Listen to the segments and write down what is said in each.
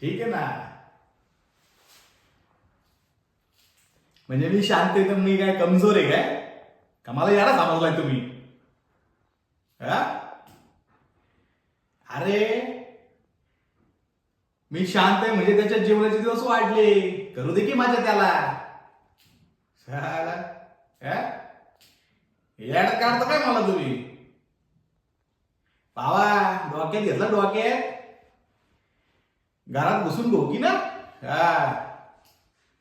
ठीक आहे ना? म्हणजे मी शांत आहे तर मी काय कमजोर आहे काय? का मला याला समजलाय तुम्ही. हा? अरे मी शांत आहे म्हणजे त्याच्या जीवनाचे दिवस वाढले. करू दे की माझ्या त्याला. साला, हा? काय मला तुम्ही? पावा डोक्यात घेतलं डोक्यात? घरात बसून घेऊ की ना? हा.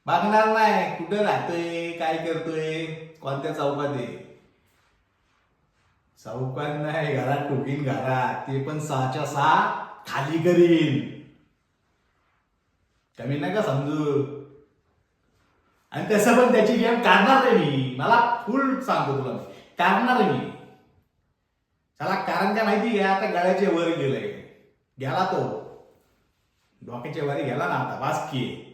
बघणार नाही कुठं राहतोय काय करतोय कोणत्या चौकात आहे? चौकात नाही घरात टोकीन घरात. ते पण सहाच्या सहा खाली करीन. कमी नका समजू. आणि तसं पण त्याची गेम काढणार आहे मी. मला फुल सांगतो तुला काढणार आहे मी. चला कारण काय माहिती आहे आता गळ्याचे वर गेलंय. गेला तो. डोक्याच्या वरी गेला ना आता वाचकी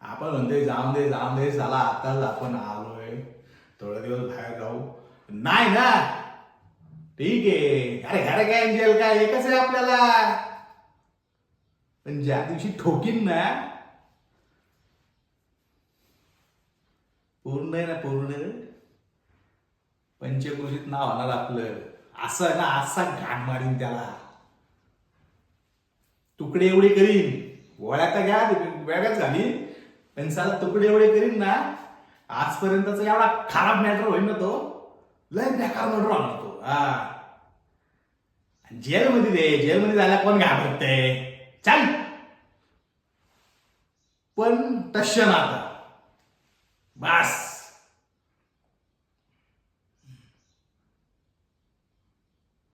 आपण म्हणतोय जाऊन दे जाऊन दे चला आताच आपण आलोय. थोडा दिवस बाहेर जाऊ. नाही ना. ठीक आहे. अरे घरे काय एंजल काय? एकच आहे आपल्याला. पण ज्या दिवशी ठोकीन ना पूर्ण आहे ना पूर्ण पंचकृषीत नाव होणार आपलं. असं ना असा घाण मारीन त्याला. तुकडे एवढे करीन. गोळ्या तर घ्या वेगळ्याच घालीन. पण साला तुकडे एवढे करीन ना आजपर्यंतचा एवढा खराब मॅटर होईल ना तो. लय बेकार मॅटर होणार तो. हा. जेलमध्ये दे जेलमध्ये जायला कोण घाबरते चाल. पण तश्य ना आता बस.